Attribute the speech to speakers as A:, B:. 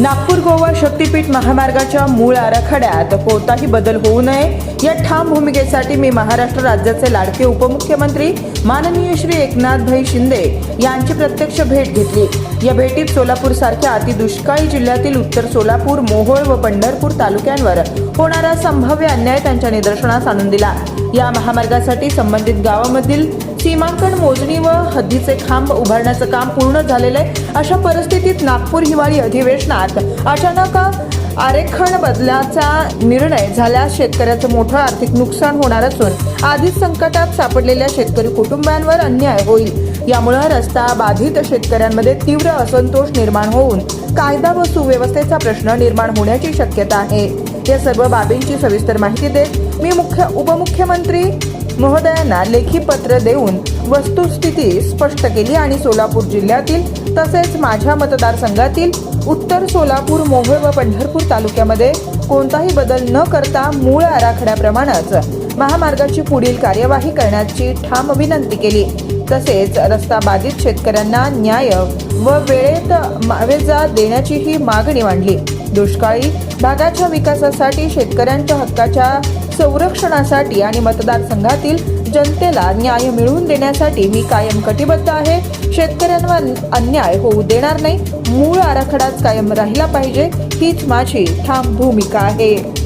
A: नागपूर गोवा शक्तीपीठ महामार्गाच्या मूळ आराखड्यात कोणताही बदल होऊ नये या ठाम भूमिकेसाठी मी महाराष्ट्र राज्याचे लाडके उपमुख्यमंत्री माननीय श्री एकनाथभाई शिंदे यांची प्रत्यक्ष भेट घेतली. या भेटीत सोलापूर सारख्या अतिदुष्काळी जिल्ह्यातील उत्तर सोलापूर मोहोळ व पंढरपूर तालुक्यांवर होणारा संभाव्य अन्याय त्यांच्या निदर्शनास आणून दिला. या महामार्गासाठी संबंधित गावामधील सीमांकन मोजणी व हद्दीचे खांब उभारण्याचं काम पूर्ण झालेलं आहे. अशा परिस्थितीत नागपूर हिवाळी अधिवेशनात अचानक आरेखन बदलाचा निर्णय झाल्यास शेतकऱ्याचं मोठं आर्थिक नुकसान होणार असून आधीच संकटात सापडलेल्या शेतकरी कुटुंबांवर अन्याय होईल. यामुळे रस्ता बाधित शेतकऱ्यांमध्ये तीव्र असंतोष निर्माण होऊन कायदा व सुव्यवस्थेचा प्रश्न निर्माण होण्याची शक्यता आहे. या सर्व बाबींची सविस्तर माहिती देत मी मुख्य उपमुख्यमंत्री महोदयांना लेखी पत्र देऊन वस्तुस्थिती स्पष्ट केली आणि सोलापूर जिल्ह्यातील तसेच माझ्या मतदारसंघातील उत्तर सोलापूर मोहोळ व पंढरपूर तालुक्यामध्ये कोणताही बदल न करता मूळ आराखड्याप्रमाणेच महामार्गाची पुढील कार्यवाही करण्याची ठाम विनंती केली. तसेच रस्ता बाधित शेतकऱ्यांना न्याय व वेळेत मावेजा देण्याचीही मागणी मांडली. दुष्काळी भागाच्या विकासासाठी शेतकऱ्यांच्या हक्काच्या संरक्षणासाठी आणि मतदारसंघातील जनतेला न्याय मिळवून देण्यासाठी मी कायम कटिबद्ध आहे. शेतकऱ्यांवर अन्याय होऊ देणार नाही. मूळ आराखडाच कायम राहिला पाहिजे. हीच माझी ठाम भूमिका आहे.